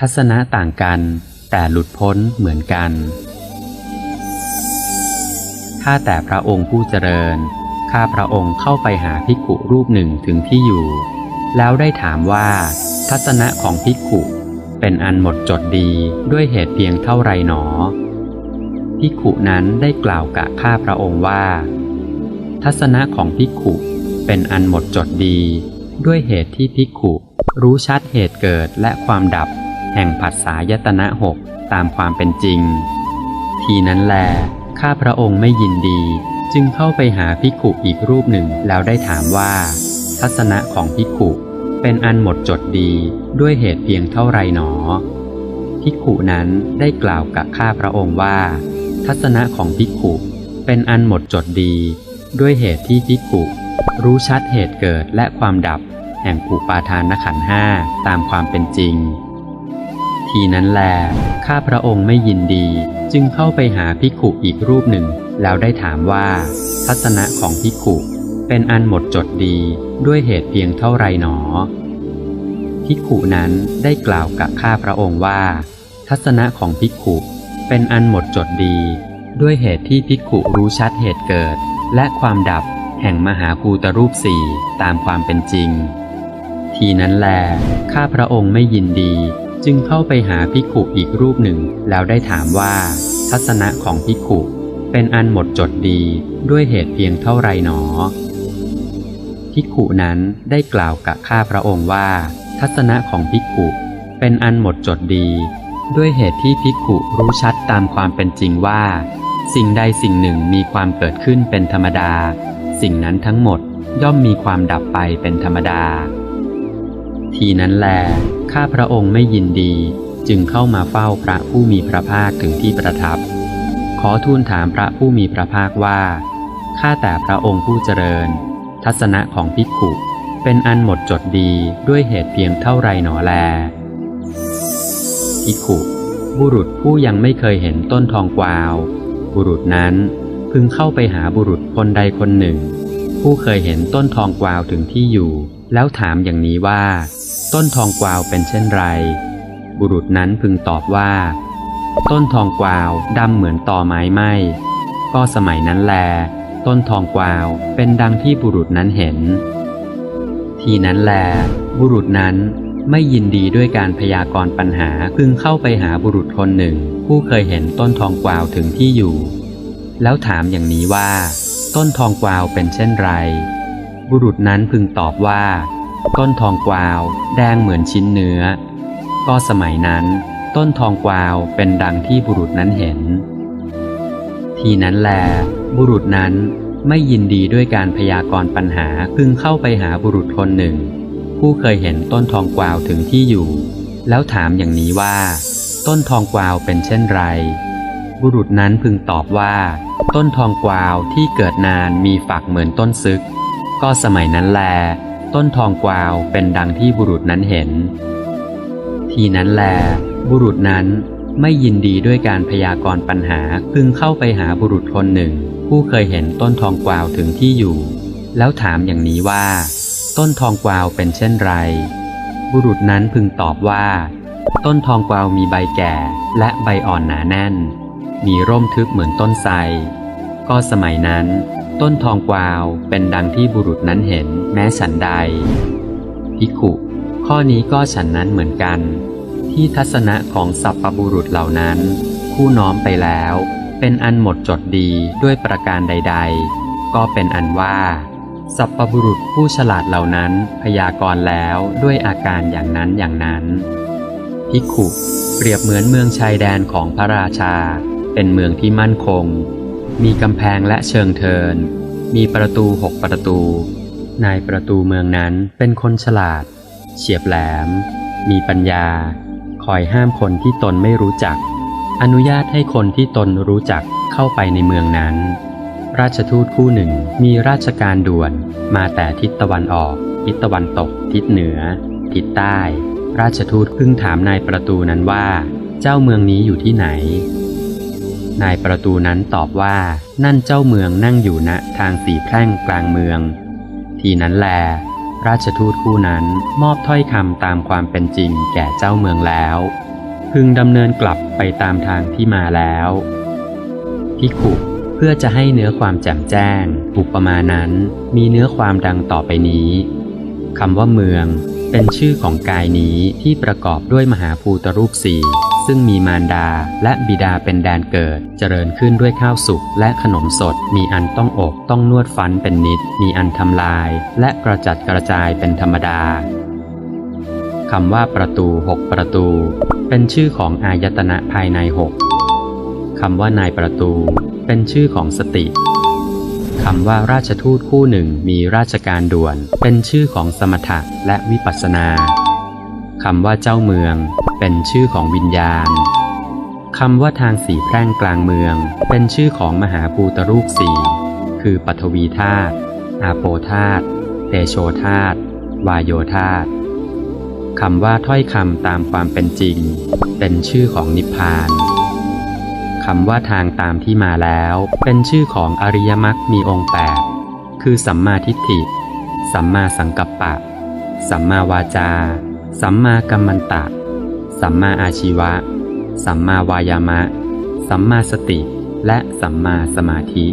ทัศนะต่างกัน แต่หลุดพ้นเหมือนกัน ข้าแต่พระองค์ผู้เจริญ ข้าพระองค์เข้าไปหาภิกขุรูปหนึ่งถึงที่อยู่ แล้วได้ถามว่า ทัศนะของภิกขุ เป็นอันหมดจดดีด้วยเหตุเพียงเท่าไรหนอ ภิกขุนั้นได้กล่าวกับข้าพระองค์ว่า ทัศนะของภิกขุเป็นอันหมดจดดี ด้วยเหตุที่ภิกขุ รู้ชัดเหตุเกิดและความดับ แห่งผัสสายตนะหกตามความเป็นจริง ทีนั้นแล ข้าพระองค์ไม่ยินดี จึงเข้าไปหาภิกขุอีกรูปหนึ่งแล้วได้ถามว่า ทัศนะของภิกขุเป็นอันหมดจดดีด้วยเหตุเพียงเท่าไรหนอภิกขุนั้นได้กล่าวกับข้าพระองค์ว่า ทัศนะของภิกขุเป็นอันหมดจดดี ด้วยเหตุที่ภิกขุรู้ชัดเหตุเกิดและความดับ แห่งอุปาทานขันห้าตามความเป็นจริง ทีนั้นแล ข้าพระองค์ไม่ยินดี จึงเข้าไปหาภิขุอีกรูปหนึ่ง แล้วได้ถามว่าทัศนะของภิขุเป็นอันหมดจดดีด้วยเหตุเพียงเท่าไรหนอภิขุนั้นได้กล่าวกับข้าพระองค์ว่า ทัศนะของภิขุเป็นอันหมดจดดี ด้วยเหตุที่ภิขุรู้ชัดเหตุเกิด และความดับแห่งมหาภูตรูปสี่ตามความเป็นจริง ทีนั้นแล ข้าพระองค์ไม่ยินดี จึงเข้าไปหาภิขุอีกรูปหนึ่ง แล้วได้ถามว่า ทัศนะของภิขุเป็นอันหมดจดดีด้วยเหตุเพียงเท่าไรหนอภิขุนั้นได้กล่าวกับข้าพระองค์ว่า ทัศนะของภิขุเป็นอันหมดจดดี ด้วยเหตุที่ภิขุรู้ชัดตามความเป็นจริงว่า สิ่งใดสิ่งหนึ่งมีความเกิดขึ้นเป็นธรรมดา สิ่งนั้นทั้งหมดย่อมมีความดับไปเป็นธรรมดา ทีนั้นแล ข้าพระองค์ไม่ยินดีจึงเข้ามาเฝ้าพระผู้มีพระภาคถึงที่ประทับ ขอทูลถามพระผู้มีพระภาคว่า ข้าแต่พระองค์ผู้เจริญ ทัศนะของภิกขุ เป็นอันหมดจดดีด้วยเหตุเพียงเท่าไรหนอแล ภิกขุ บุรุษผู้ยังไม่เคยเห็นต้นทองกวาว บุรุษนั้นพึงเข้าไปหาบุรุษคนใดคนหนึ่ง ผู้เคยเห็นต้นทองกวาวถึงที่อยู่ แล้วถามอย่างนี้ว่า ต้นทองกวาวเป็นเช่นไร บุรุษนั้นพึงตอบว่า ต้นทองกวาวดำเหมือนตอไม้ไหมก็สมัยนั้นแล ต้นทองกวาวเป็นดังที่บุรุษนั้นเห็น ทีนั้นแล บุรุษนั้นไม่ยินดีด้วยการพยากรณ์ปัญหาพึงเข้าไปหาบุรุษคนหนึ่ง ผู้เคยเห็นต้นทองกวาวถึงที่อยู่ แล้วถามอย่างนี้ว่า ต้นทองกวาวเป็นเช่นไร บุรุษนั้นพึงตอบว่า ต้นทองกวาว แดงเหมือนชิ้นเนื้อ ก็สมัยนั้น ต้นทองกวาวเป็นดังที่บุรุษนั้นเห็น ทีนั้นแล บุรุษนั้นไม่ยินดีด้วยการพยากรณ์ปัญหาพึงเข้าไปหาบุรุษคนหนึ่ง ผู้เคยเห็นต้นทองกวาวถึงที่อยู่ แล้วถามอย่างนี้ว่า ต้นทองกวาวเป็นเช่นไร บุรุษนั้นพึงตอบว่า ต้นทองกวาวที่เกิดนานมีฝักเหมือนต้นซึก ก็สมัยนั้นแล ต้นทองกวาวเป็นดังที่บุรุษนั้นเห็น ทีนั้นแล บุรุษนั้นไม่ยินดีด้วยการพยากรณ์ปัญหาพึงเข้าไปหาบุรุษคนหนึ่ง ผู้เคยเห็นต้นทองกวาวถึงที่อยู่ แล้วถามอย่างนี้ว่า ต้นทองกวาวเป็นเช่นไร บุรุษนั้นพึงตอบว่า ต้นทองกวาวมีใบแก่และใบอ่อนหนาแน่น มีร่มทึบเหมือนต้นไทร ก็สมัยนั้น ต้นทองกวาวเป็นดังที่บุรุษนั้นเห็นแม้ฉันใดพิขุข้อนี้ก็ฉันนั้นเหมือนกัน ที่ทัศนะของสัพปบุรุษเหล่านั้นผู้น้อมไปแล้ว เป็นอันหมดจดดีด้วยประการใด ๆ ก็เป็นอันว่าสัพปบุรุษผู้ฉลาดเหล่านั้นพยากรณ์แล้วด้วยอาการอย่างนั้นอย่างนั้นพิขุเปรียบเหมือนเมืองชายแดนของพระราชา เป็นเมืองที่มั่นคง มีกำแพงและเชิงเทิน มีประตูหกประตู นายประตูเมืองนั้นเป็นคนฉลาด เฉียบแหลม มีปัญญา คอยห้ามคนที่ตนไม่รู้จัก อนุญาตให้คนที่ตนรู้จักเข้าไปในเมืองนั้น ราชทูตคู่หนึ่งมีราชการด่วน มาแต่ทิศตะวันออก ทิศตะวันตก ทิศเหนือ ทิศใต้ ราชทูตพึ่งถามนายประตูนั้นว่า เจ้าเมืองนี้อยู่ที่ไหน นายประตูนั้นตอบว่า นั่นเจ้าเมืองนั่งอยู่ณทางสีแพร่งกลางเมือง ทีนั้นแล ราชทูตคู่นั้นมอบถ้อยคำตามความเป็นจริงแก่เจ้าเมืองแล้ว พึงดำเนินกลับไปตามทางที่มาแล้วพิขุเพื่อจะให้เนื้อความแจ่มแจ้ง อุปมานั้นมีเนื้อความดังต่อไปนี้คำว่าเมืองเป็นชื่อของกายนี้ที่ประกอบด้วยมหาภูตรูปสี่ ซึ่งมีมารดาและบิดาเป็นแดนเกิด เจริญขึ้นด้วยข้าวสุกและขนมสด มีอันต้องอกต้องนวดฟันเป็นนิด มีอันทำลาย และกระจัดกระจายเป็นธรรมดาคำว่าประตูหกประตู เป็นชื่อของอายตนะภายในหกคำว่านายประตู เป็นชื่อของสติคำว่าราชทูตคู่หนึ่งมีราชการด่วน เป็นชื่อของสมถะและวิปัสสนา คำว่าเจ้าเมืองเป็นชื่อของวิญญาณ คำว่าทางสีแพร่งกลางเมือง เป็นชื่อของมหาภูตรูปสี่คือปฐวีธาตุอาโปธาตุเตโชธาตุวายโยธาตุคำว่าถ้อยคำตามความเป็นจริง เป็นชื่อของนิพพานคำว่าทางตามที่มาแล้ว เป็นชื่อของอริยมรรคมีองค์แปดคือสัมมาทิฏฐิ สัมมาสังกัปปะ สัมมาวาจา สัมมากัมมันตะ สัมมาอาชีวะ สัมมาวายามะ สัมมาสติ และสัมมาสมาธิ